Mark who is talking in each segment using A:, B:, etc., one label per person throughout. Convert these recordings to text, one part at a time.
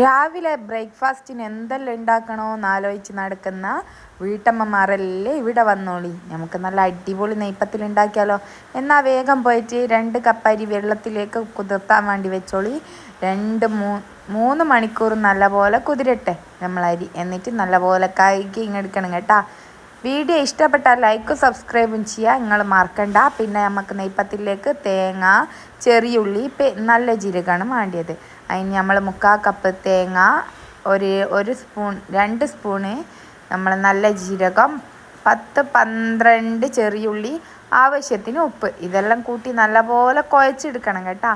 A: രാവിലെ ബ്രേക്ക്ഫാസ്റ്റിന് എന്തെല്ലാം ഉണ്ടാക്കണോ എന്നാലോചിച്ച് നടക്കുന്ന വീട്ടമ്മമാരല്ലേ ഇവിടെ വന്നോളി. നമുക്ക് നല്ല അടിപൊളി നെയ്പ്പത്തിൽ ഉണ്ടാക്കിയാലോ. എന്നാൽ വേഗം പോയിട്ട് രണ്ട് കപ്പരി വെള്ളത്തിലേക്ക് കുതിർത്താൻ വേണ്ടി വെച്ചോളി. രണ്ട് മൂ മൂന്ന് മണിക്കൂർ നല്ലപോലെ കുതിരട്ടെ നമ്മളരി. എന്നിട്ട് നല്ലപോലെ കഴുകി ഇങ്ങെടുക്കണം കേട്ടാ. വീഡിയോ ഇഷ്ടപ്പെട്ടാൽ ലൈക്കും സബ്സ്ക്രൈബും ചെയ്യുക നിങ്ങൾ മറക്കണ്ട. പിന്നെ നമുക്ക് നെയ്പ്പത്തിലേക്ക് തേങ്ങ ചെറിയുള്ളി നല്ല ജീരകമാണ് വേണ്ടിയത്. അതിന് നമ്മൾ മുക്കാൽ കപ്പ് തേങ്ങ ഒരു ഒരു സ്പൂൺ രണ്ട് സ്പൂണ് നമ്മൾ നല്ല ജീരകം പത്ത് പന്ത്രണ്ട് ചെറിയുള്ളി ആവശ്യത്തിന് ഉപ്പ്. ഇതെല്ലാം കൂട്ടി നല്ലപോലെ കുഴച്ചെടുക്കണം കേട്ടോ.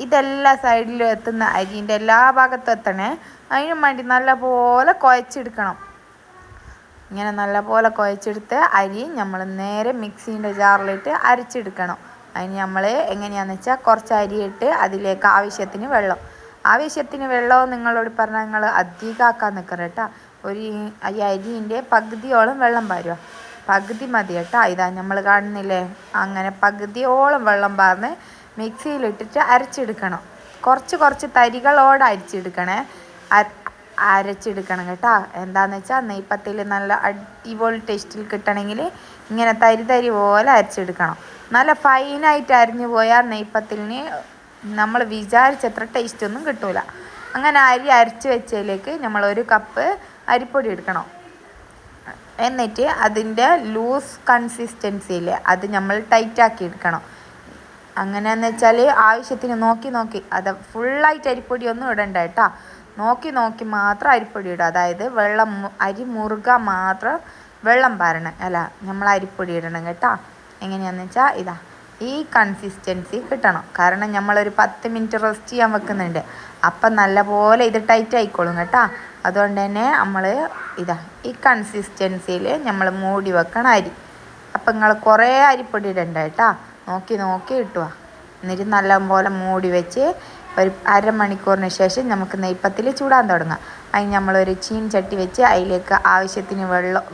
A: ഇതെല്ലാ സൈഡിലും എത്തുന്ന അരിന്റെ എല്ലാ ഭാഗത്തും എത്തണേ. അതിനും വേണ്ടി നല്ലപോലെ കുഴച്ചെടുക്കണം. ഇങ്ങനെ നല്ലപോലെ കുഴച്ചെടുത്ത് അരി നമ്മൾ നേരെ മിക്സീന്റെ ജാറിലിട്ട് അരച്ചെടുക്കണം. അതിന് നമ്മൾ എങ്ങനെയാണെന്ന് വെച്ചാൽ കുറച്ച് അരിയിട്ട് അതിലേക്ക് ആവശ്യത്തിന് വെള്ളം. ആവശ്യത്തിന് വെള്ളവും നിങ്ങളോട് പറഞ്ഞാൽ നിങ്ങൾ അധികമാക്കാൻ നിൽക്കണം കേട്ടോ. ഒരു ഈ അരിന്റെ പകുതിയോളം വെള്ളം പാരുക പകുതി മതി കേട്ടോ. ഇതാ നമ്മൾ കാണുന്നില്ലേ? അങ്ങനെ പകുതിയോളം വെള്ളം പാർന്ന് മിക്സിയിലിട്ടിട്ട് അരച്ചെടുക്കണം. കുറച്ച് കുറച്ച് തരികളോട് അരിച്ചെടുക്കണേ. അരച്ചെടുക്കണം കേട്ടോ. എന്താണെന്ന് വെച്ചാൽ നെയ്പ്പത്തിൽ നല്ല അടിപൊളി ടേസ്റ്റിൽ കിട്ടണമെങ്കിൽ ഇങ്ങനെ തരി തരി പോലെ അരച്ചെടുക്കണം. നല്ല ഫൈനായിട്ട് അരിഞ്ഞു പോയാൽ നെയ്പ്പത്തിലിന് നമ്മൾ വിചാരിച്ചത്ര ടേസ്റ്റ് ഒന്നും കിട്ടൂല. അങ്ങനെ അരി അരച്ച് വെച്ചതിലേക്ക് നമ്മൾ ഒരു കപ്പ് അരിപ്പൊടി എടുക്കണം. എന്നിട്ട് അതിന്റെ ലൂസ് കൺസിസ്റ്റൻസിയിൽ അത് നമ്മൾ ടൈറ്റാക്കി എടുക്കണം. അങ്ങനെയെന്ന് വെച്ചാൽ ആവശ്യത്തിന് നോക്കി നോക്കി അത് ഫുള്ളായിട്ട് അരിപ്പൊടി ഒന്നും ഇടണ്ട കേട്ടോ. നോക്കി നോക്കി മാത്രം അരിപ്പൊടി ഇടുക. അതായത് വെള്ളം അരി മുറുക മാത്രം വെള്ളം പാരണം. അല്ല നമ്മൾ അരിപ്പൊടി ഇടണം കേട്ടോ. എങ്ങനെയാണെന്ന് വെച്ചാൽ ഇതാ. ഈ കൺസിസ്റ്റൻസി കിട്ടണം. കാരണം നമ്മളൊരു പത്ത് മിനിറ്റ് റെസ്റ്റ് ചെയ്യാൻ വെക്കുന്നുണ്ട്. അപ്പം നല്ലപോലെ ഇത് ടൈറ്റ് ആയിക്കോളും കേട്ടോ. അതുകൊണ്ട് തന്നെ നമ്മൾ ഇതാ ഈ കൺസിസ്റ്റൻസിയിൽ നമ്മൾ മൂടി വെക്കണം അരി. അപ്പം നിങ്ങൾ കുറേ അരിപ്പൊടി ഇടണ്ട കേട്ടോ. നോക്കി നോക്കി കിട്ടുക എന്നിട്ട് നല്ലപോലെ മൂടി വെച്ച് ഒരു അരമണിക്കൂറിന് ശേഷം നമുക്ക് നെയ്പ്പത്തിൽ ചൂടാൻ തുടങ്ങാം. അതിന് നമ്മളൊരു ചീൻ ചട്ടി വെച്ച് അതിലേക്ക് ആവശ്യത്തിന് വെള്ളം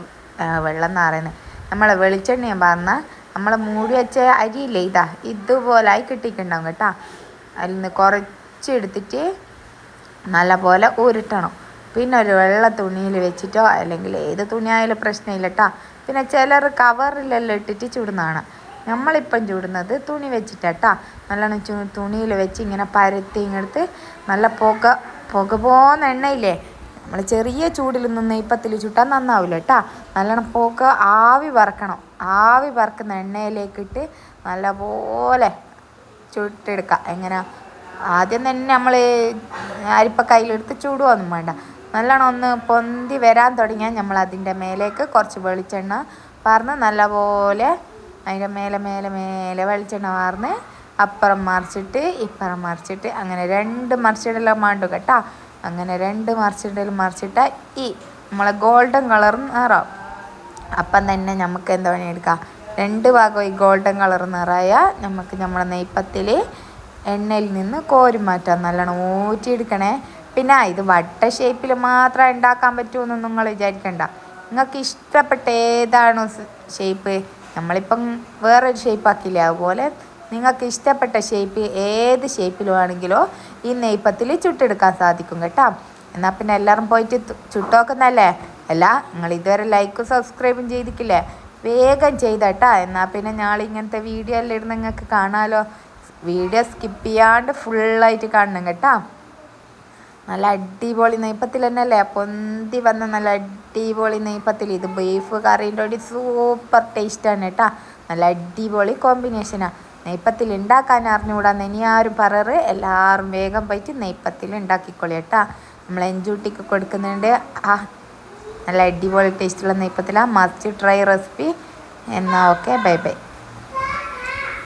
A: വെള്ളം എന്ന് പറയുന്നത്. നമ്മളെ വെളിച്ചെണ്ണയും പറഞ്ഞാൽ നമ്മൾ മൂടി വെച്ച അരിയില്ലേ ഇതാ ഇതുപോലെ ആയി കിട്ടിയിട്ടുണ്ടാവും കേട്ടോ. അതിൽ നിന്ന് കുറച്ചെടുത്തിട്ട് നല്ല പോലെ ഉരുട്ടണം. പിന്നെ ഒരു വെള്ള തുണിയിൽ വെച്ചിട്ടോ അല്ലെങ്കിൽ ഏത് തുണിയായാലും പ്രശ്നമില്ല കേട്ടോ. പിന്നെ ചിലർ കവറിലെല്ലാം ഇട്ടിട്ട് ചുടുന്നതാണ്. നമ്മളിപ്പം ചൂടുന്നത് തുണി വെച്ചിട്ടാ നല്ലോണം തുണിയിൽ വെച്ച് ഇങ്ങനെ പരത്തി ഇങ്ങെടുത്ത് നല്ല പുക പുക പോകുന്ന എണ്ണയില്ലേ നമ്മൾ ചെറിയ ചൂടിലൊന്നും നെയ്പ്പത്തിൽ ചുട്ടാൽ നന്നാവില്ല കേട്ടോ നല്ലോണം പോക്ക് ആവി വറക്കണം. ആവി വറക്കുന്ന എണ്ണയിലേക്കിട്ട് നല്ലപോലെ ചുട്ടെടുക്കുക എങ്ങനെ? ആദ്യം തന്നെ നമ്മൾ അരിപ്പ കയ്യിലെടുത്ത് ചൂടുവൊന്നും വേണ്ട. നല്ലോണം ഒന്ന് പൊന്തി വരാൻ തുടങ്ങിയാൽ നമ്മൾ അതിന്റെ മേലേക്ക് കുറച്ച് വെളിച്ചെണ്ണ പറഞ്ഞ് നല്ലപോലെ അതിന്റെ മേലെ മേലെ മേലെ വെളിച്ചെണ്ണ വാർന്ന് അപ്പുറം മറിച്ചിട്ട് ഇപ്പുറം മറിച്ചിട്ട് അങ്ങനെ രണ്ട് മറിച്ചിടെല്ലാം മാണ്ടു കേട്ടോ. അങ്ങനെ രണ്ട് മറിച്ചിടലും മറിച്ചിട്ട ഈ നമ്മളെ ഗോൾഡൻ കളർ നിറാവും അപ്പം തന്നെ നമുക്ക് എന്താ പണിയെടുക്കാം? രണ്ട് ഭാഗം ഈ ഗോൾഡൻ കളർ നിറയ നമുക്ക് നമ്മുടെ നെയ്പ്പത്തിൽ എണ്ണയിൽ നിന്ന് കോരി മാറ്റാം. നല്ലോണം ഊറ്റിയെടുക്കണേ പിന്നെ ഇത് വട്ട ഷേപ്പിൽ മാത്രം ഉണ്ടാക്കാൻ പറ്റുമെന്ന് നിങ്ങൾ വിചാരിക്കണ്ട. നിങ്ങൾക്ക് ഇഷ്ടപ്പെട്ട ഏതാണോ ഷേപ്പ് നമ്മളിപ്പം വേറൊരു ഷേപ്പ് ആക്കില്ലേ? അതുപോലെ നിങ്ങൾക്ക് ഇഷ്ടപ്പെട്ട ഷേപ്പ് ഏത് ഷേപ്പിൽ വേണമെങ്കിലോ ഈ നെയ്പ്പത്തിൽ ചുട്ടെടുക്കാൻ സാധിക്കും കേട്ടോ. എന്നാൽ പിന്നെ എല്ലാവരും പോയിട്ട് ചുട്ടോക്കുന്നല്ലേ? അല്ല നിങ്ങൾ ഇതുവരെ ലൈക്കും സബ്സ്ക്രൈബും ചെയ്തിട്ടില്ലേ? വേഗം ചെയ്തട്ടാ എന്നാൽ പിന്നെ ഞാൻ ഇങ്ങനത്തെ വീഡിയോ എല്ലാം ഇടുന്ന നിങ്ങൾക്ക് കാണാമല്ലോ വീഡിയോ സ്കിപ്പ് ചെയ്യാണ്ട് ഫുള്ളായിട്ട് കാണണം കേട്ടോ. നല്ല അടിപൊളി നെയ്പ്പത്തിൽ തന്നെ അല്ലേ പൊന്തി വന്ന നല്ല അടിപൊളി നെയ്പ്പത്തിൽ ഇത് ബീഫ് കറീന്റെ കൂടി സൂപ്പർ ടേസ്റ്റാണ് കേട്ടോ. നല്ല അടിപൊളി കോമ്പിനേഷനാണ് നെയ്പ്പത്തിൽ ഉണ്ടാക്കാൻ അറിഞ്ഞുകൂടാ ഇനി ആരും പറയാറ് എല്ലാവരും വേഗം പോയിട്ട് നെയ്പ്പത്തിൽ ഉണ്ടാക്കിക്കോളി കേട്ടാ. നമ്മൾ എഞ്ചൂട്ടിക്ക് കൊടുക്കുന്നുണ്ട്. ആ നല്ല അടിപൊളി ടേസ്റ്റുള്ള നെയ്പ്പത്തിലാണ് മസ്റ്റ് ട്രൈ റെസിപ്പി എന്നാൽ ഓക്കെ ബൈ ബൈ